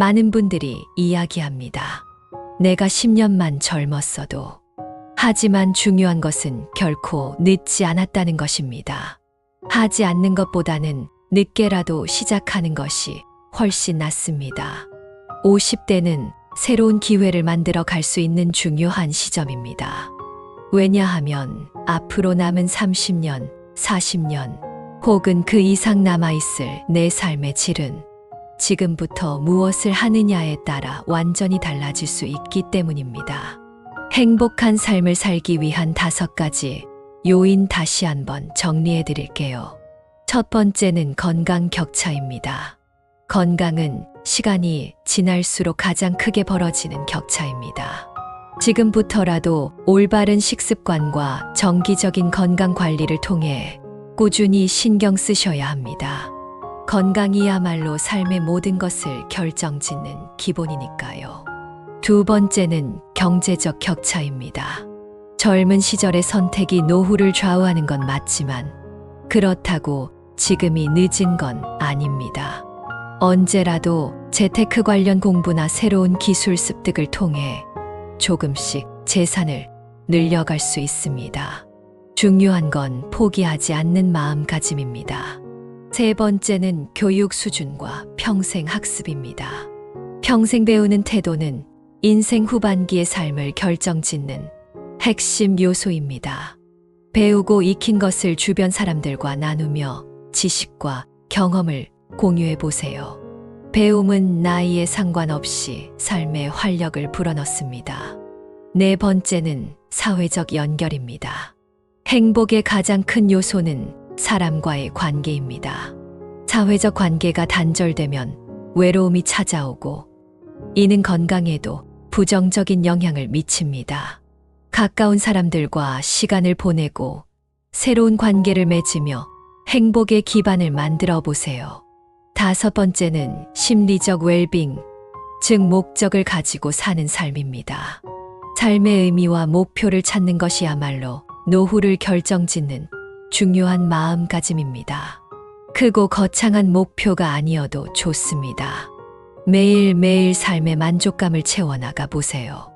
많은 분들이 이야기합니다. 내가 10년만 젊었어도. 하지만 중요한 것은 결코 늦지 않았다는 것입니다. 하지 않는 것보다는 늦게라도 시작하는 것이 훨씬 낫습니다. 50대는 새로운 기회를 만들어 갈 수 있는 중요한 시점입니다. 왜냐하면 앞으로 남은 30년, 40년, 혹은 그 이상 남아있을 내 삶의 질은 지금부터 무엇을 하느냐에 따라 완전히 달라질 수 있기 때문입니다. 행복한 삶을 살기 위한 다섯 가지 요인 다시 한번 정리해 드릴게요. 첫 번째는 건강 격차입니다. 건강은 시간이 지날수록 가장 크게 벌어지는 격차입니다. 지금부터라도 올바른 식습관과 정기적인 건강 관리를 통해 꾸준히 신경 쓰셔야 합니다. 건강이야말로 삶의 모든 것을 결정짓는 기본이니까요. 두 번째는 경제적 격차입니다. 젊은 시절의 선택이 노후를 좌우하는 건 맞지만 그렇다고 지금이 늦은 건 아닙니다. 언제라도 재테크 관련 공부나 새로운 기술 습득을 통해 조금씩 재산을 늘려갈 수 있습니다. 중요한 건 포기하지 않는 마음가짐입니다. 세 번째는 교육 수준과 평생 학습입니다. 평생 배우는 태도는 인생 후반기의 삶을 결정짓는 핵심 요소입니다. 배우고 익힌 것을 주변 사람들과 나누며 지식과 경험을 공유해 보세요. 배움은 나이에 상관없이 삶에 활력을 불어넣습니다. 네 번째는 사회적 연결입니다. 행복의 가장 큰 요소는 사람과의 관계입니다. 사회적 관계가 단절되면 외로움이 찾아오고 이는 건강에도 부정적인 영향을 미칩니다. 가까운 사람들과 시간을 보내고 새로운 관계를 맺으며 행복의 기반을 만들어 보세요. 다섯 번째는 심리적 웰빙, 즉 목적을 가지고 사는 삶입니다. 삶의 의미와 목표를 찾는 것이야말로 노후를 결정짓는 중요한 마음가짐입니다. 크고 거창한 목표가 아니어도 좋습니다. 매일매일 삶의 만족감을 채워나가 보세요.